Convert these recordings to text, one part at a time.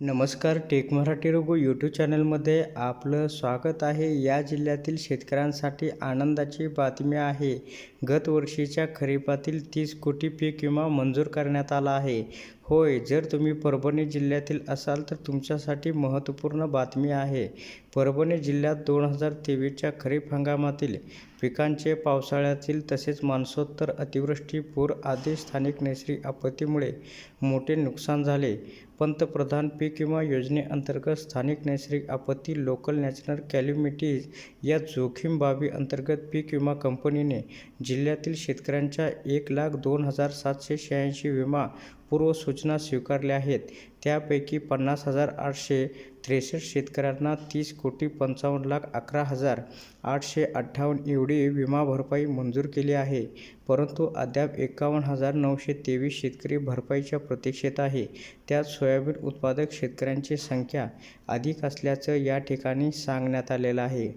नमस्कार take Marathi Raghu YouTube चॅनलमध्ये आपलं स्वागत आहे. या जिल्ह्यातील शेतकऱ्यांसाठी आनंदाची बातमी आहे. गत वर्षीच्या खरीपातील तीस कोटी पीक विमा मंजूर करण्यात आला आहे. होय जर तुम्ही परभणी जिल्ह्यातील असाल तर तुमच्यासाठी महत्त्वपूर्ण बातमी आहे. परभणी जिल्ह्यात दोन हजार तेवीसच्या खरीप हंगामातील पिकांचे पावसाळ्यातील तसेच मान्सूनोत्तर अतिवृष्टी पूर आदी स्थानिक नैसर्गिक आपत्तीमुळे मोठे नुकसान झाले. पंतप्रधान पीक विमा योजनेअंतर्गत स्थानिक नैसर्गिक आपत्ती लोकल नॅचरल कॅलिमिटीज या जोखीम बाबी अंतर्गत पीक विमा कंपनीने जिल्ह्यातील शेतकऱ्यांच्या एक लाख दोन हजार सातशे शहाऐंशी विमा पूर्वसूचना स्वीकारल्या आहेत. त्यापैकी पन्नास हजार आठशे त्रेसष्ट शेतकऱ्यांना तीस कोटी पंचावन्न लाख अकरा हजार आठशे अठ्ठावन्न एवढी विमा भरपाई मंजूर केली आहे. परंतु अद्याप एकावन्न हजार नऊशे तेवीस शेतकरी भरपाईच्या प्रतीक्षेत आहे. त्यात सोयाबीन उत्पादक शेतकऱ्यांची संख्या अधिक असल्याचं या ठिकाणी सांगण्यात आलेलं आहे.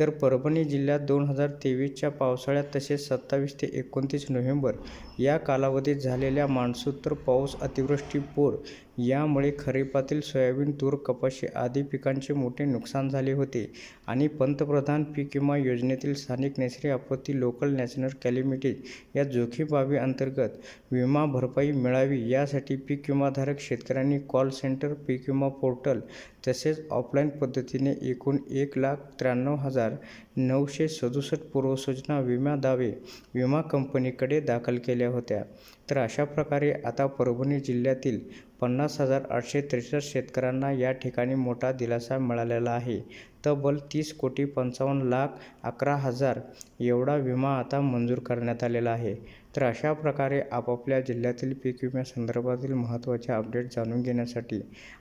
तर परभणी जिल्ह्यात दोन हजार तेवीसच्या पावसाळ्यात तसेच सत्तावीस ते एकोणतीस नोव्हेंबर या कालावधीत झालेल्या मान्सूनोत्तर पाऊस अतिवृष्टी पूर यामुळे खरीपातील सोयाबीन तूर कपाशी आदी पिकांचे मोठे नुकसान झाले होते. आणि पंतप्रधान पीक विमा योजनेतील स्थानिक नैसर्गिक आपत्ती लोकल नॅशनल कॅलिमिटीज या जोखीम बाबी अंतर्गत विमा भरपाई मिळावी यासाठी पीक विमाधारक शेतकऱ्यांनी कॉल सेंटर पीक विमा पोर्टल तसेच ऑफलाईन पद्धतीने एकूण एक लाख त्र्याण्णव हजार नऊशे सदुसष्ट पूर्वसूचना विमा दावे विमा कंपनीकडे दाखल केल्या होत्या. तर अशा प्रकारे आता परभणी जिल्ह्यातील पन्नास हजार आठशे त्रेसष्ट शेतकऱ्यांना या ठिकाणी मोठा दिलासा मिळालेला आहे. तब्बल तीस कोटी पंचावन्न लाख अकरा हजार एवढा विमा आता मंजूर करण्यात आलेला आहे. तर अशा प्रकारे आपापल्या जिल्ह्यातील पीक विम्यासंदर्भातील महत्त्वाचे अपडेट जाणून घेण्यासाठी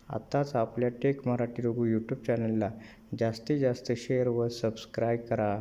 आत्ताच आपल्या टेक मराठी रघु यूट्यूब चॅनलला जास्तीत जास्त शेअर व सबस्क्राईब करा.